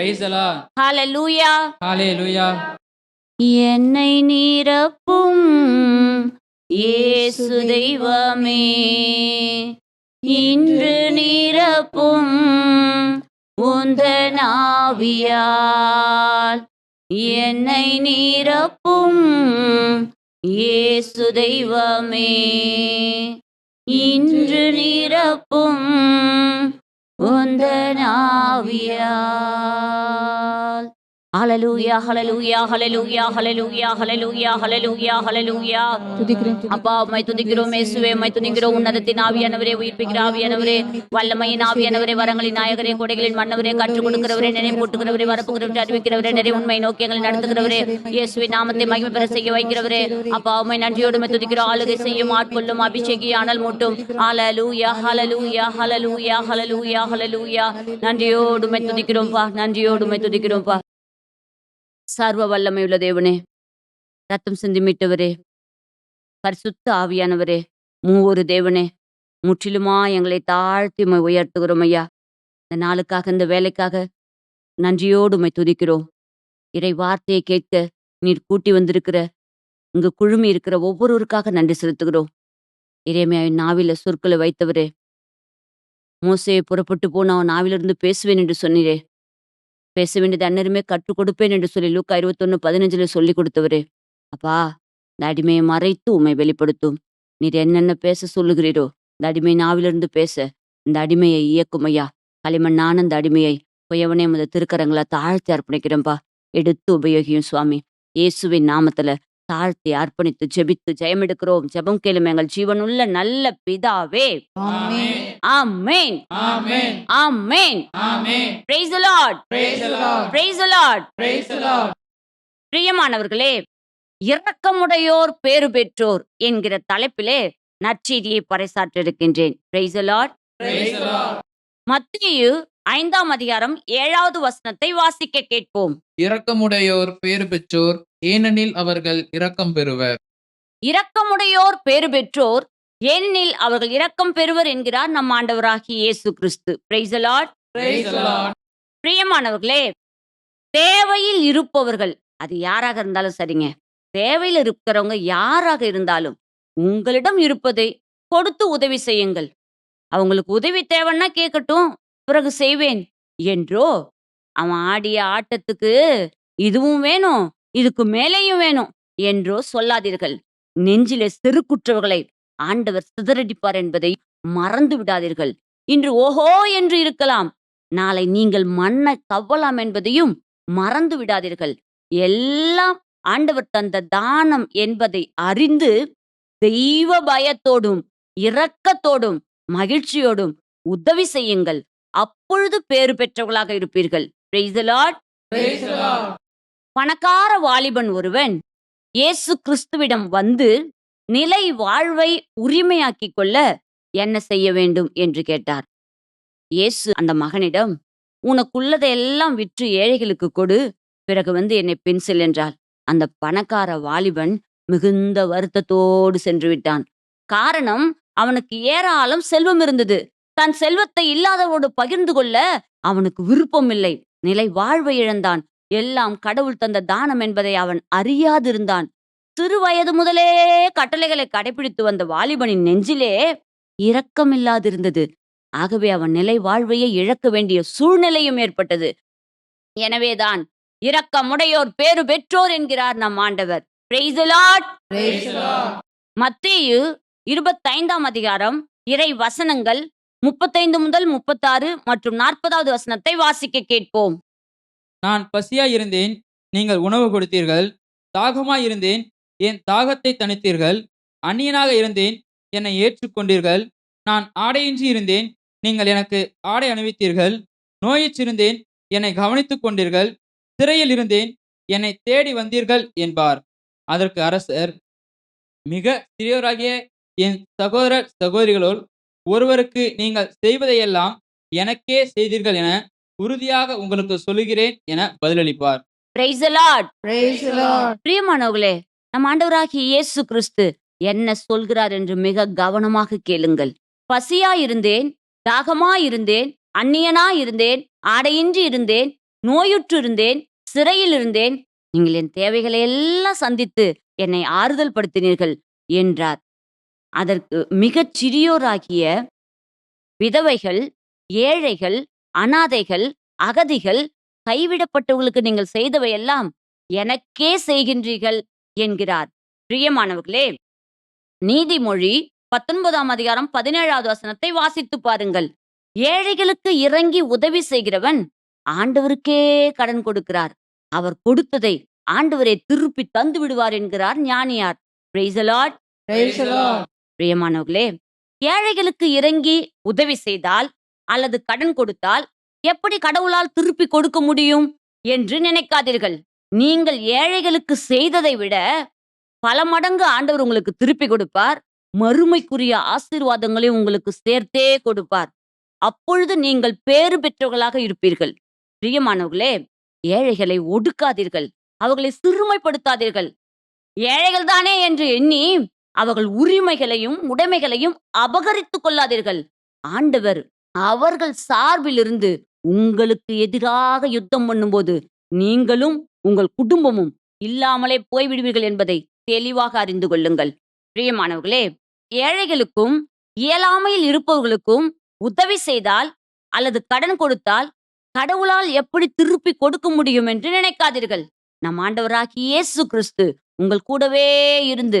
Price அலா hallelujah. ஹalleluya என்னை நிரப்பும் இயேசு தெய்வமே. இன்று நிரப்பும் உந்தன் ஆவியால் என்னை நிரப்பும் இயேசு தெய்வமே. இன்று நிரப்பும் உந்தன் அப்பா உம்மை துதிக்கிறோம் இயேசுவே உம்மை துதிக்கிறோம். உன்னதத்தின் ஆவியானவரே உயிர்ப்பிக்கிற ஆவியானவரே வல்லமையின் ஆவியானவரே வரங்களின் நாயகரே கொடைகளின் மன்னவரே கற்றுக் கொடுக்கிறவரே நினைப்பூட்டுகிறவரே வரப்புகிறவரே அறிவிக்கிறவரே நிறைய உண்மை நோக்கி எங்களை நடத்துகிறவரே இயேசுவின் நாமத்தை மகிமை பெற செய்ய வைக்கிறவரே. அப்பா உம்மை நன்றியோடு துதிக்கிறோம். ஆளுகை செய்யும் ஆட்கொள்ளும் அபிஷேகி அனல் மூட்டும். ஹalleluya ஹalleluya ஹalleluya ஹalleluya ஹalleluya நன்றியோடு துதிக்கிறோம்ப்பா நன்றியோடு துதிக்கிறோம்ப்பா சர்வ வல்லமையுள்ள தேவனே ரத்தம் சிந்தி மீட்டவரே பரிசுத்த ஆவியானவரே மூவொரு தேவனே முற்றிலுமா எங்களை தாழ்த்தி உயர்த்துகிறோம் ஐயா. இந்த நாளுக்காக இந்த வேலைக்காக நன்றியோடு உமை துதிக்கிறோம். இறை வார்த்தையை கேட்க நீர் கூட்டி வந்திருக்கிற இங்கு குழுமி இருக்கிற ஒவ்வொருவருக்காக நன்றி செலுத்துகிறோம். இறைமையாவின் நாவில சொற்களை வைத்தவரே மோசையை புறப்பட்டு போன அவன் நாவிலிருந்து பேசுவேன் என்று சொன்னீரே. பேச வேண்டியது அன்னருமே கற்றுக் கொடுப்பேன் என்று சொல்லி லூக்கா இருபத்தொன்னு பதினஞ்சுல சொல்லி கொடுத்தவரே. அப்பா இந்த அடிமையை மறைத்து உண்மை வெளிப்படுத்தும். நீர் என்னென்ன பேச சொல்லுகிறீரோ இந்த அடிமை நாவிலிருந்து பேச. இந்த அடிமையை இயக்கும் ஐயா. களிமண்ணான இந்த அடிமையை பொய்யவனே முத திருக்கரங்களா தாழ்த்தி அர்ப்பணிக்கிறேன்பா. எடுத்து உபயோகியும் சுவாமி. இயேசுவின் நாமத்துல தாழ்த்தி அர்ப்பணித்து ஜெபித்து ஜெயம் எடுக்கிறோம் ஜெபம் கேளும் எங்கள் ஜீவனுள்ள நல்ல பிதாவே. ஆமென். ஆமென். Praise the lord. பிரைஸ் அலா பிரியமானவர்களே இரக்கமுடையோர் பேறு பெற்றோர் என்கிற தலைப்பிலே நற்செய்தியை பறைசாற்ற இருக்கின்றேன் Praise the Lord. பிரைஸ் மத்தேயு ஐந்தாம் அதிகாரம் ஏழாவது வசனத்தை வாசிக்க கேட்போம். இரக்கமுடையோர் பேறு பெற்றோர் ஏனெனில் அவர்கள் இரக்கம் பெறுவர். இரக்கமுடையோர் பேறு பெற்றோர் ஏனெனில் அவர்கள் இரக்கம் பெறுவர் என்கிறார் நம் ஆண்டவராகிய இயேசு கிறிஸ்து. Praise the Lord. பிரைஸ் அலா பிரியமானவர்களே தேவையில் இருப்பவர்கள் அது யாராக இருந்தாலும் சரிங்க. தேவையில் இருக்கிறவங்க யாராக இருந்தாலும் உங்களிடம் இருப்பதை கொடுத்து உதவி செய்யுங்கள். அவங்களுக்கு உதவி தேவைன்னா கேட்கட்டும். பிறகு செய்வேன். என்றோ? அவன் ஆடிய ஆட்டத்துக்கு இதுவும் வேணும் இதுக்கு மேலேயும் வேணும். என்றோ சொல்லாதீர்கள். நெஞ்சிலே செருக்குற்றவர்களை ஆண்டவர் சிதறடிப்பார் என்பதை மறந்து விடாதீர்கள். இன்று ஓஹோ என்று இருக்கலாம். நாளை நீங்கள் மண்ணை கவ்வலாம் என்பதையும் மறந்து விடாதீர்கள். எல்லாம் ஆண்டவர் தந்த தானம் என்பதை அறிந்து தெய்வ பயத்தோடும் இரக்கத்தோடும் மகிழ்ச்சியோடும் உதவி செய்யுங்கள். அப்பொழுது பேறு பெற்றவர்களாக இருப்பீர்கள். பணக்கார வாலிபன் ஒருவன் இயேசு கிறிஸ்துவிடம் வந்து நிலை வாழ்வை உரிமையாக்கிக் கொள்ள என்ன செய்ய வேண்டும் என்று கேட்டார். இயேசு அந்த மகனிடம் உனக்குள்ளதையெல்லாம் விற்று ஏழைகளுக்கு கொடு. பிறகு வந்து என்னை பின் செல் என்றார். அந்த பணக்கார வாலிபன் மிகுந்த வருத்தத்தோடு சென்று விட்டான். காரணம் அவனுக்கு ஏராளம் செல்வம் இருந்தது. தன் செல்வத்தை இல்லாதவோடு பகிர்ந்து கொள்ள அவனுக்கு விருப்பம் இல்லை நிலை வாழ்வை இழந்தான். எல்லாம் கடவுள் தந்த தானம் என்பதை அவன் அறியாதிருந்தான். சிறு வயது முதலே கட்டளைகளை கடைபிடித்து வந்த வாலிபனின் நெஞ்சிலே இரக்கமில்லாதிருந்தது. ஆகவே அவன் நிலை வாழ்வையே இழக்க வேண்டிய சூழ்நிலையும் ஏற்பட்டது. எனவேதான் இரக்கமுடையோர் பேறு பெற்றோர் என்கிறார் நம் ஆண்டவர். Praise the Lord. பிரைஸ் அலா மத்தேயு இருபத்தைந்தாம் அதிகாரம் இறை வசனங்கள் முப்பத்தைந்து முதல் முப்பத்தாறு மற்றும் நாற்பதாவது வசனத்தை வாசிக்க கேட்போம். நான் பசியாயிருந்தேன் நீங்கள் உணவு கொடுத்தீர்கள். தாகமாயிருந்தேன் என் தாகத்தை தணித்தீர்கள். அந்நியனாக இருந்தேன் என்னை ஏற்றுக்கொண்டீர்கள். நான் ஆடையின்றி இருந்தேன் நீங்கள் எனக்கு ஆடை அணிவித்தீர்கள். நோயிற்றிருந்தேன் என்னை கவனித்துக் கொண்டீர்கள். சிறையில் இருந்தேன் என்னை தேடி வந்தீர்கள் என்பார். அதற்கு அரசர் மிக சிறியவராகிய என் சகோதரர் சகோதரிகளோல் ஒருவருக்கு நீங்கள் செய்வதையெல்லாம் எனக்கே செய்தீர்கள் என உறுதியாக உங்களுக்கு சொல்லுகிறேன் என பதிலளிப்பார் Praise the Lord. Praise the Lord. பிரியமானவர்களே நம் ஆண்டவராகிய இயேசு கிறிஸ்து என்ன சொல்கிறார் என்று மிக கவனமாக கேளுங்கள் பசியாயிருந்தேன் தாகமாயிருந்தேன் அந்நியனாயிருந்தேன் ஆடையின்றி இருந்தேன் நோயுற்று இருந்தேன் சிறையில் இருந்தேன் நீங்கள் என் தேவைகளை எல்லாம் சந்தித்து என்னை ஆறுதல் படுத்தினீர்கள் என்றார் அதற்கு மிகச் சிறியோராகிய விதவைகள் ஏழைகள் அனாதைகள் அகதிகள் கைவிடப்பட்டவர்களுக்கு நீங்கள் செய்தவையெல்லாம் எனக்கே செய்கின்றீர்கள் என்கிறார். பிரியமானவர்களே நீதிமொழி பத்தொன்பதாம் அதிகாரம் பதினேழாவது வசனத்தை வாசித்து பாருங்கள். ஏழைகளுக்கு இறங்கி உதவி செய்கிறவன் ஆண்டவருக்கே கடன் கொடுக்கிறார். அவர் கொடுத்ததை ஆண்டவரே திருப்பி தந்து விடுவார் என்கிறார் ஞானியார். பிரைசலாட் பிரியமானவர்களே ஏழைகளுக்கு இறங்கி உதவி செய்தால் அல்லது கடன் கொடுத்தால் எப்படி கடவுளால் திருப்பி கொடுக்க முடியும் என்று நினைக்காதீர்கள். நீங்கள் ஏழைகளுக்கு செய்ததை விட பல மடங்கு ஆண்டவர் உங்களுக்கு திருப்பி கொடுப்பார். மறுமைக்குரிய ஆசீர்வாதங்களை உங்களுக்கு சேர்த்தே கொடுப்பார். அப்பொழுது நீங்கள் பேறு பெற்றவர்களாக இருப்பீர்கள். பிரியமானவர்களே ஏழைகளை ஒடுக்காதீர்கள். அவர்களை சிறுமைப்படுத்தாதீர்கள். ஏழைகள் தானே என்று எண்ணி அவர்கள் உரிமைகளையும் உடைமைகளையும் அபகரித்துக் கொள்ளாதீர்கள். ஆண்டவர் அவர்கள் சார்பிலிருந்து உங்களுக்கு எதிராக யுத்தம் பண்ணும்போது நீங்களும் உங்கள் குடும்பமும் இல்லாமலே போய்விடுவீர்கள் என்பதை தெளிவாக அறிந்து கொள்ளுங்கள். பிரியமானவர்களே ஏழைகளுக்கும் இயலாமையில் இருப்பவர்களுக்கும் உதவி செய்தால் அல்லது கடன் கொடுத்தால் கடவுளால் எப்படி திருப்பி கொடுக்க முடியும் என்று நினைக்காதீர்கள். நம் ஆண்டவராகிய இயேசு கிறிஸ்து உங்கள் கூடவே இருந்து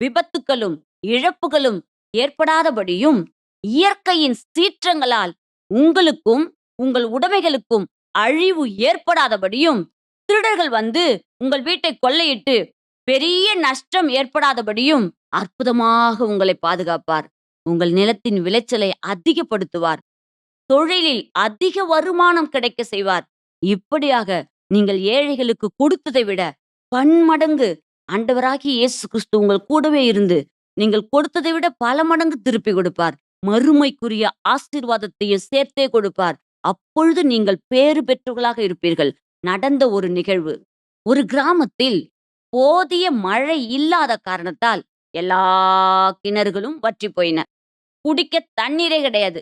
விபத்துக்களும் இழப்புகளும் ஏற்படாதபடியும் இயற்கையின் சீற்றங்களால் உங்களுக்கும் உங்கள் உடைமைகளுக்கும் அழிவு ஏற்படாதபடியும் திருடர்கள் வந்து உங்கள் வீட்டை கொள்ளையிட்டு பெரிய நஷ்டம் ஏற்படாதபடியும் அற்புதமாக உங்களை பாதுகாப்பார். உங்கள் நிலத்தின் விளைச்சலை அதிகப்படுத்துவார். தொழிலில் அதிக வருமானம் கிடைக்க செய்வார். இப்படியாக நீங்கள் ஏழைகளுக்கு கொடுத்ததை விட பன்மடங்கு ஆண்டவராகிய இயேசு கிறிஸ்து உங்கள் கூடவே இருந்து நீங்கள் கொடுத்ததை விட பல மடங்கு திருப்பி கொடுப்பார். மறுமைக்குரிய ஆசீர்வாதத்தையும் சேர்த்தே கொடுப்பார். அப்பொழுது நீங்கள் பேறு பெற்றவர்களாக இருப்பீர்கள். நடந்த ஒரு நிகழ்வு. ஒரு கிராமத்தில் போதிய மழை இல்லாத காரணத்தால் எல்லா கிணறுகளும் வற்றி போயின. குடிக்க தண்ணீரே கிடையாது.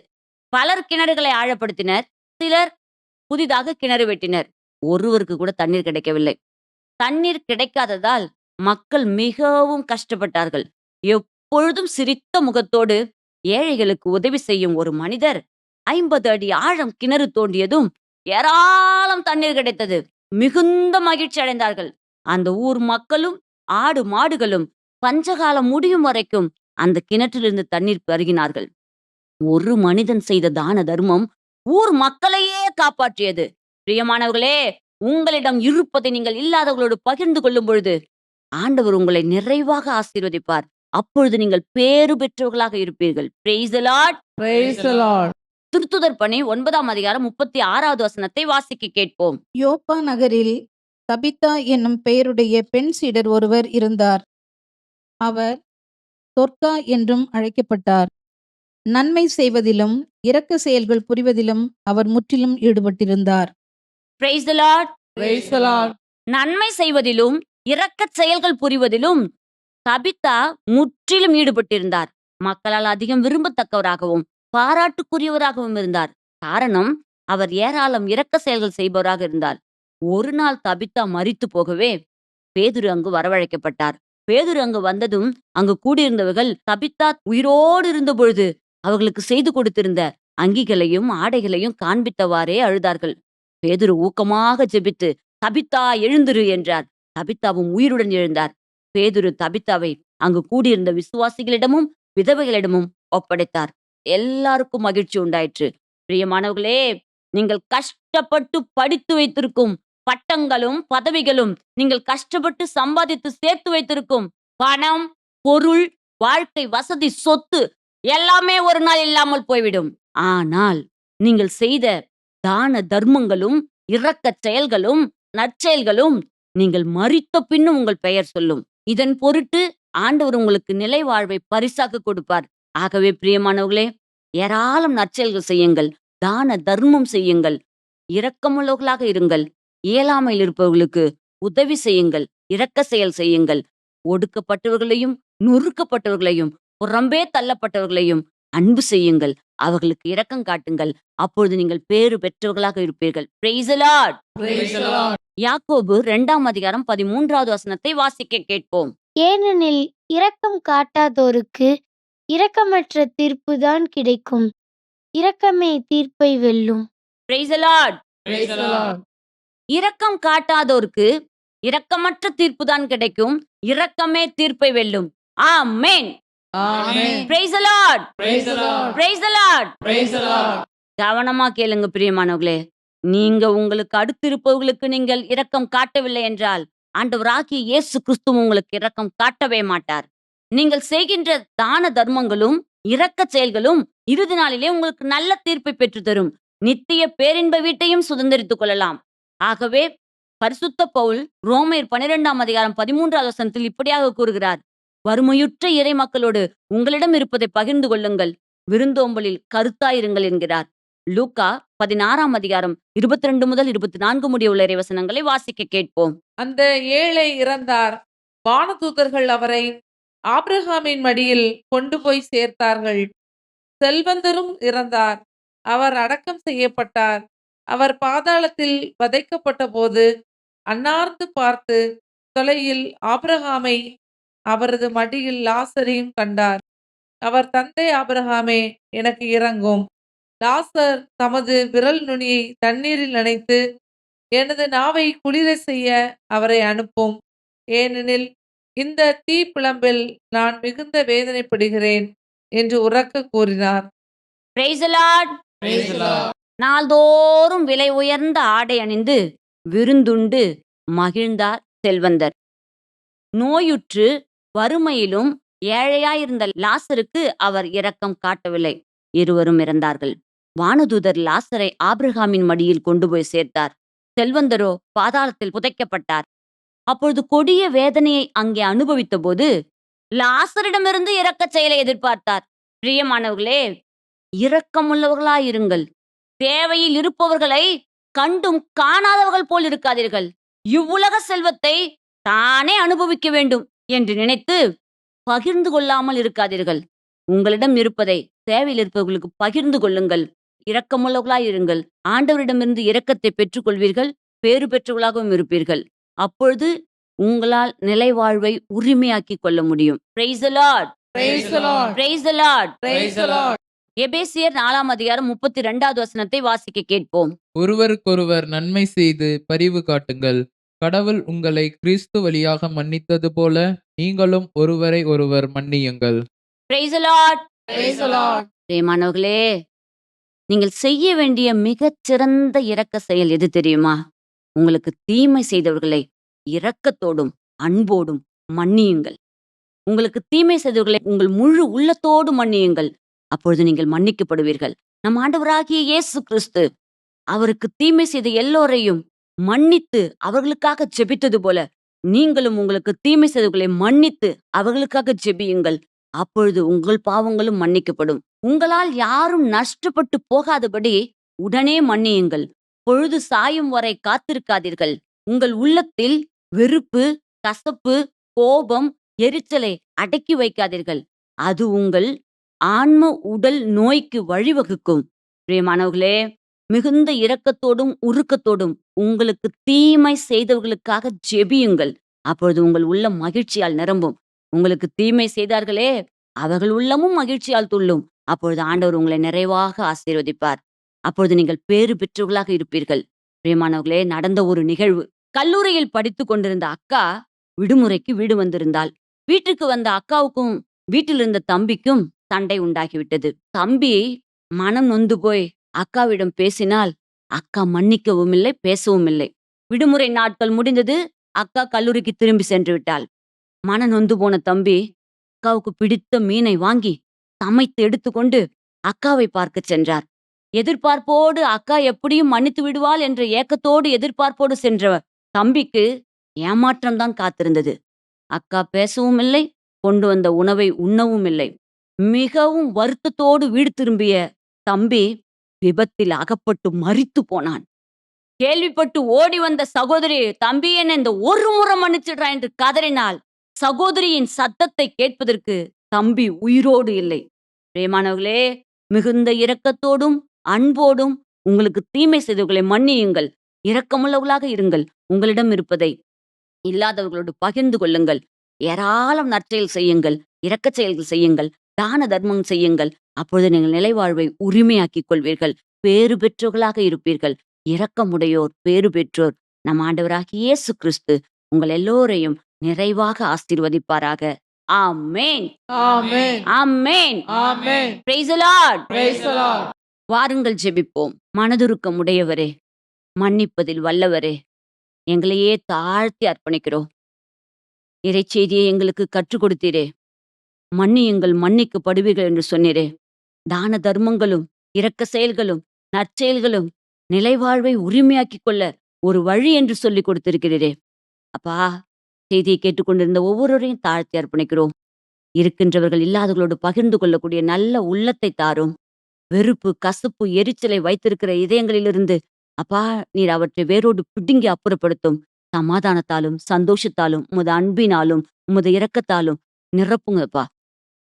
பலர் கிணறுகளை ஆழப்படுத்தினர். சிலர் புதிதாக கிணறு வெட்டினர். ஒருவருக்கு கூட தண்ணீர் கிடைக்கவில்லை. தண்ணீர் கிடைக்காததால் மக்கள் மிகவும் கஷ்டப்பட்டார்கள். எப்பொழுதும் சிரித்த முகத்தோடு ஏழைகளுக்கு உதவி செய்யும் ஒரு மனிதர் ஐம்பது அடி ஆழம் கிணறு தோண்டியதும் ஏராளம் தண்ணீர் கிடைத்தது. மிகுந்த மகிழ்ச்சி அடைந்தார்கள். அந்த ஊர் மக்களும் ஆடு மாடுகளும் பஞ்சகாலம் முடியும் வரைக்கும் அந்த கிணற்றிலிருந்து தண்ணீர் பருகினார்கள். ஒரு மனிதன் செய்த தான தர்மம் ஊர் மக்களையே காப்பாற்றியது. பிரியமானவர்களே உங்களிடம் இருப்பதை நீங்கள் இல்லாதவர்களோடு பகிர்ந்து கொள்ளும் பொழுது ஆண்டவர் உங்களை நிறைவாக ஆசீர்வதிப்பார். அப்பொழுது நீங்கள் பேறு பெற்றவர்களாக இருப்பீர்கள். திருத்துதர் பணி ஒன்பதாம் அதிகாரம் முப்பத்தி ஆறாவது வசனத்தை வாசிக்க கேட்போம். யோப்பா நகரில் தபித்தா என்னும் பெயருடைய பெண் சீடர் ஒருவர் இருந்தார். அவர் தொர்க்கா என்றும் அழைக்கப்பட்டார். நன்மை செய்வதிலும் இரக்க செயல்கள் புரிவதிலும் அவர் முற்றிலும் ஈடுபட்டிருந்தார். நன்மை செய்வதிலும் இரக்கச் செயல்கள் புரிவதிலும் கபிதா முற்றிலும் ஈடுபட்டிருந்தார். மக்களால் அதிகம் விரும்பத்தக்கவராகவும் பாராட்டுக்குரியவராகவும் இருந்தார். காரணம் அவர் ஏராளம் இரக்க செயல்கள் செய்பவராக இருந்தார். ஒரு நாள் தபித்தா மறித்து போகவே பேதுரு அங்கு வரவழைக்கப்பட்டார். பேதுரு அங்கு வந்ததும் அங்கு கூடியிருந்தவர்கள் கபித்தா உயிரோடு இருந்த பொழுது அவர்களுக்கு செய்து கொடுத்திருந்த அங்கிகளையும் ஆடைகளையும் காண்பித்தவாறே அழுதார்கள். பேதுரு ஊக்கமாக ஜெபித்து தபித்தா எழுந்துரு என்றார். தபித்தாவும் உயிருடன் எழுந்தார். பேதுரு தபித்தாவை அங்கு கூடியிருந்த விசுவாசிகளிடமும் விதவைகளிடமும் ஒப்படைத்தார். எல்லாருக்கும் மகிழ்ச்சி உண்டாயிற்று. பிரியமானவர்களே நீங்கள் கஷ்டப்பட்டு படித்து வைத்திருக்கும் பட்டங்களும் பதவிகளும் நீங்கள் கஷ்டப்பட்டு சம்பாதித்து சேர்த்து வைத்திருக்கும் பணம் பொருள் வாழ்க்கை வசதி சொத்து எல்லாமே ஒரு நாள் இல்லாமல் போய்விடும். ஆனால் நீங்கள் செய்த தான தர்மங்களும் இரக்க செயல்களும் நற்செயல்களும் நீங்கள் மறித்த பின்னும் உங்கள் பெயர் சொல்லும். இதன் பொருட்டு ஆண்டவர் உங்களுக்கு நிலை வாழ்வை பரிசாக கொடுப்பார். ஆகவே பிரியமானவர்களே ஏராளம் நற்செயல்கள் செய்யுங்கள் தான தர்மம் செய்யுங்கள் இரக்கமுள்ளவர்களாக இருங்கள் இயலாமையில் இருப்பவர்களுக்கு உதவி செய்யுங்கள் இரக்க செயல் செய்யுங்கள். ஒடுக்கப்பட்டவர்களையும் நொறுக்கப்பட்டவர்களையும் புறம்பே தள்ளப்பட்டவர்களையும் அன்பு செய்யுங்கள். அவர்களுக்கு இரக்கம் காட்டுங்கள் அப்பொழுது நீங்கள் பேறு பெற்றவர்களாக இருப்பீர்கள் Praise the Lord. Praise the Lord. யாக்கோபு இரண்டாம் அதிகாரம் பதிமூன்றாவது வசனத்தை வாசிக்க கேட்போம் ஏனெனில் இரக்கம் காட்டாதோருக்கு இரக்கமற்ற தீர்ப்புதான் கிடைக்கும் இரக்கமே தீர்ப்பை வெல்லும் Praise the Lord. Praise the Lord. இரக்கம் காட்டாதோருக்கு இரக்கமற்ற தீர்ப்புதான் கிடைக்கும் இரக்கமே தீர்ப்பை வெல்லும் ஆமென் Amen. Praise the Lord. Praise the Lord. Praise the Lord. Praise the Lord. கவனமா கேளுங்க பிரியமானவர்களே நீங்க உங்களுக்கு அடுத்திருப்பவர்களுக்கு நீங்கள் இரக்கம் காட்டவில்லை என்றால் ஆண்டவராகிய இயேசு கிறிஸ்து உங்களுக்கு இரக்கம் காட்டவே மாட்டார் நீங்கள் செய்கின்ற தான தர்மங்களும் இரக்க செயல்களும் இறுதி நாளிலே உங்களுக்கு நல்ல தீர்ப்பை பெற்று தரும் நித்திய பேரின்ப வீட்டையும் சுதந்திரித்துக் கொள்ளலாம் ஆகவே பரிசுத்த பவுல் ரோமையர் பனிரெண்டாம் அதிகாரம் பதிமூன்றாவது வசனத்தில் இப்படியாக கூறுகிறார் வறுமையுற்ற இறை மக்களோடு உங்களிடம் இருப்பதை பகிர்ந்து கொள்ளுங்கள். விருந்தோம்பலில் கருத்தாயிருங்கள் என்கிறார். லூக்கா பதினாறாம் அதிகாரம் இருபத்தி ரெண்டு முதல் இருபத்தி நான்கு முடிய உள்ள இறைவசனங்களை வாசிக்க கேட்போம். அந்த ஏழை இறந்தார். வானதூதர்கள் அவரை ஆப்ரஹாமின் மடியில் கொண்டு போய் சேர்த்தார்கள். செல்வந்தரும் இறந்தார். அவர் அடக்கம் செய்யப்பட்டார். அவர் பாதாளத்தில் வதைக்கப்பட்ட போது அன்னார்ந்து பார்த்து தொலையில் ஆப்ரஹாமை அவரது மடியில் லாசரையும் கண்டார். அவர் தந்தை ஆபிரகாமே எனக்கு இறங்கும். லாசர் தமது விரல் நுனியை தண்ணீரில் நனைத்து எனது நாவை குளிர செய்ய அவரை அனுப்பும். ஏனெனில் இந்த தீப்பிழம்பில் நான் மிகுந்த வேதனைப்படுகிறேன் என்று உரக்க கூறினார். நாள்தோறும் விலை உயர்ந்த ஆடை அணிந்து விருந்துண்டு மகிழ்ந்தார் செல்வந்தர். நோயுற்று வறுமையிலும் ஏழையாயிருந்த லாசருக்கு அவர் இரக்கம் காட்டவில்லை. இருவரும் இறந்தார்கள். வானதூதர் லாசரை ஆபிரகாமின் மடியில் கொண்டு போய் சேர்த்தார். செல்வந்தரோ பாதாளத்தில் புதைக்கப்பட்டார். அப்பொழுது கொடிய வேதனையை அங்கே அனுபவித்த போது லாசரிடமிருந்து இரக்க செயலை எதிர்பார்த்தார். பிரியமானவர்களே இரக்கமுள்ளவர்களாயிருங்கள். தேவையில் இருப்பவர்களை கண்டும் காணாதவர்கள் போல் இருக்காதீர்கள். இவ்வுலக செல்வத்தை தானே அனுபவிக்க வேண்டும். என்று நினைத்து பகிர்ந்து கொள்ளாமல் இருக்காதீர்கள் உங்களிடம் இருப்பதை தேவையில் இருப்பவர்களுக்கு பகிர்ந்து கொள்ளுங்கள் இரக்கமுள்ளவர்களாய் இருங்கள் ஆண்டவரிடமிருந்து இரக்கத்தை பெற்றுக்கொள்வீர்கள் பேறு பெற்றவர்களாகவும் இருப்பீர்கள் அப்பொழுது உங்களால் நிலை வாழ்வை உரிமையாக்கிக் கொள்ள முடியும் Praise the Lord. Praise the Lord. Praise the Lord. Praise the Lord. எபேசியர் நாலாம் அதிகாரம் முப்பத்தி ரெண்டாவது வசனத்தை வாசிக்க கேட்போம் ஒருவருக்கொருவர் நன்மை செய்து பரிவு காட்டுங்கள் கடவுள் உங்களை கிறிஸ்து வழியாக மன்னித்தது போல நீங்களும் ஒருவரை ஒருவர் மன்னியுங்கள். Praise the Lord. Praise the Lord. பிரியமானவர்களே நீங்கள் செய்ய வேண்டிய மிகச் சிறந்த இரக்க செயல் எது தெரியுமா? உங்களுக்கு தீமை செய்தவர்களை இரக்கத்தோடும் அன்போடும் மன்னியுங்கள். உங்களுக்கு தீமை செய்தவர்களை உங்கள் முழு உள்ளத்தோடு மன்னியுங்கள். அப்பொழுது நீங்கள் மன்னிக்கப்படுவீர்கள். நம் ஆண்டவராகிய இயேசு கிறிஸ்து அவருக்கு தீமை செய்த எல்லோரையும் மன்னித்து அவர்களுக்காக ஜெபித்தது போல நீங்களும் உங்களுக்கு தீமை செய்தவர்களை மன்னித்து அவர்களுக்காக ஜெபியுங்கள். அப்பொழுது உங்கள் பாவங்களும் மன்னிக்கப்படும். உங்களால் யாரும் நஷ்டப்பட்டு போகாதபடி உடனே மன்னியுங்கள். பொழுது சாயும் வரை காத்திருக்காதீர்கள். உங்கள் உள்ளத்தில் வெறுப்பு கசப்பு கோபம் எரிச்சலை அடக்கி வைக்காதீர்கள். அது உங்கள் ஆன்ம உடல் நோய்க்கு வழிவகுக்கும். பிரியமானவர்களே மிகுந்த இரக்கத்தோடும் உருக்கத்தோடும் உங்களுக்கு தீமை செய்தவர்களுக்காக ஜெபியுங்கள். அப்பொழுது உங்கள் உள்ளம் மகிழ்ச்சியால் நிரம்பும். உங்களுக்கு தீமை செய்தார்களே அவர்கள் உள்ளமும் மகிழ்ச்சியால் துள்ளும். அப்பொழுது ஆண்டவர் உங்களை நிறைவாக ஆசீர்வதிப்பார். அப்பொழுது நீங்கள் பேறு பெற்றவர்களாக இருப்பீர்கள். பிரியமானவர்களே நடந்த ஒரு நிகழ்வு. கல்லூரியில் படித்துக் கொண்டிருந்த அக்கா விடுமுறைக்கு வீடு வந்திருந்தாள். வீட்டுக்கு வந்த அக்காவுக்கும் வீட்டில் இருந்த தம்பிக்கும் சண்டை உண்டாகிவிட்டது. தம்பி மனம் நொந்து போய் அக்காவிடம் பேசினால் அக்கா மன்னிக்கவும் இல்லை பேசவும் இல்லை விடுமுறை நாட்கள் முடிந்தது அக்கா கல்லூரிக்கு திரும்பி சென்று விட்டாள். மன நொந்து போன தம்பி அக்காவுக்கு பிடித்த மீனை வாங்கி சமைத்து எடுத்துக்கொண்டு அக்காவை பார்க்கச் சென்றார். எதிர்பார்ப்போடு அக்கா எப்படியும் மன்னித்து விடுவாள் என்ற ஏக்கத்தோடு எதிர்பார்ப்போடு சென்ற தம்பிக்கு ஏமாற்றம்தான் காத்திருந்தது. அக்கா பேசவும் இல்லை கொண்டு வந்த உணவை உண்ணவும் இல்லை மிகவும் வருத்தத்தோடு வீடு திரும்பிய தம்பி விபத்தில் அகப்பட்டு மறித்து போனான். கேள்விப்பட்டு ஓடி வந்த சகோதரி தம்பி என்ன இந்த ஒரு முறை மன்னிச்சிடுறா என்று கதறினால் சகோதரியின் சத்தத்தை கேட்பதற்கு தம்பி உயிரோடு இல்லை. பிரேமானவர்களே மிகுந்த இரக்கத்தோடும் அன்போடும் உங்களுக்கு தீமை செய்தவர்களை மன்னியுங்கள். இரக்கமுள்ளவர்களாக இருங்கள். உங்களிடம் இருப்பதை இல்லாதவர்களோடு பகிர்ந்து கொள்ளுங்கள். ஏராளம் நற்செயல் செய்யுங்கள். இரக்கச் செயல்கள் செய்யுங்கள். தான தர்மம் செய்யுங்கள். அப்பொழுது நீங்கள் நிலைவாழ்வை உரிமையாக்கிக் கொள்வீர்கள் பேறு பெற்றோர்களாக இருப்பீர்கள். இரக்கமுடையோர் பேறு பெற்றோர் நம் ஆண்டவராகிய இயேசு கிறிஸ்து உங்கள் எல்லோரையும் நிறைவாக ஆசீர்வதிப்பாராக. ஆமென். ஆமென். வாருங்கள் ஜெபிப்போம். மனதுருக்கம் உடையவரே மன்னிப்பதில் வல்லவரே எங்களையே தாழ்த்தி அர்ப்பணிக்கிறோம். இறைச்செய்தியை எங்களுக்கு கற்றுக் கொடுத்தீரே மன்னியுங்கள் மன்னிக்கப்படுவீர்கள் என்று சொன்னீரே. தான தர்மங்களும் இரக்க செயல்களும் நற்செயல்களும் நிலைவாழ்வை உரிமையாக்கிக் கொள்ள ஒரு வழி என்று சொல்லிக் கொடுத்திருக்கிறீரே. அப்பா செய்தியை கேட்டுக்கொண்டிருந்த ஒவ்வொருவரையும் தாழ்த்தி அர்ப்பணிக்கிறோம். இருக்கின்றவர்கள் இல்லாதவர்களோடு பகிர்ந்து கொள்ளக்கூடிய நல்ல உள்ளத்தை தாரும். வெறுப்பு கசப்பு எரிச்சலை வைத்திருக்கிற இதயங்களிலிருந்து அப்பா நீர் அவற்றை வேரோடு பிடுங்கி அப்புறப்படுத்தும். சமாதானத்தாலும் சந்தோஷத்தாலும் உமது அன்பினாலும் உமது இரக்கத்தாலும் நிரப்புங்கப்பா.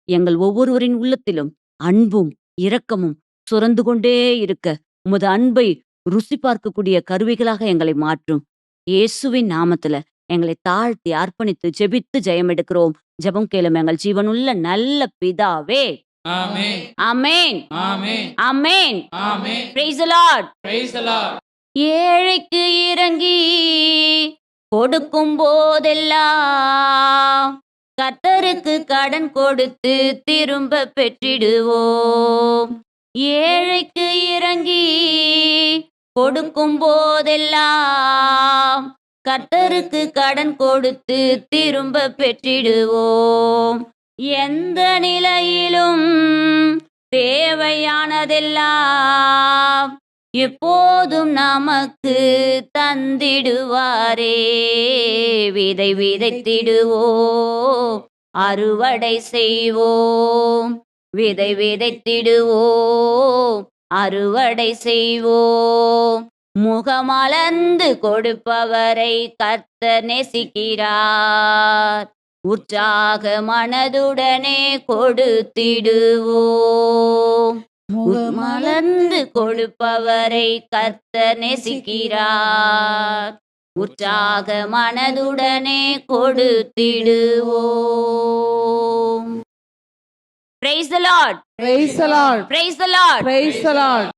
எங்கள் ஒவ்வொருவரின் உள்ளத்திலும் அன்பும் இரக்கமும் சுரந்து கொண்டே இருக்க. உமது அன்பை ருசி பார்க்கக்கூடிய கருவிகளாக எங்களை மாற்றும். இயேசுவின் நாமத்துல எங்களை தாழ்த்தி அர்ப்பணித்து ஜெபித்து ஜெயம் எடுக்கிறோம் ஜெபம் கேளும் எங்கள் ஜீவனுள்ள நல்ல பிதாவே. ஏழைக்கு இறங்கி கொடுக்கும் போதெல்லாம் கர்த்தருக்கு கடன் கொடுத்து திரும்ப பெற்றிடுவோம். ஏழைக்கு இறங்கி கொடுக்கும் போதெல்லாம் கர்த்தருக்கு கடன் கொடுத்து திரும்ப பெற்றிடுவோம். எந்த நிலையிலும் தேவையானதெல்லாம் எப்போதும் நமக்கு தந்திடுவாரே. விதை விதைத்திடுவோம் அறுவடை செய்வோம். விதை விதைத்திடுவோம் அறுவடை செய்வோம். முகமலர்ந்து கொடுப்பவரை கத்த நேசிக்கிறார். உற்சாக மனதுடனே கொடுத்திடுவோம். மலர்ந்து கொடுப்பவரை கர்த்தர் நேசிக்கிறார் உற்சாக மனதுடனே கொடுத்திடுவோம் the Lord. Praise the Lord. Praise the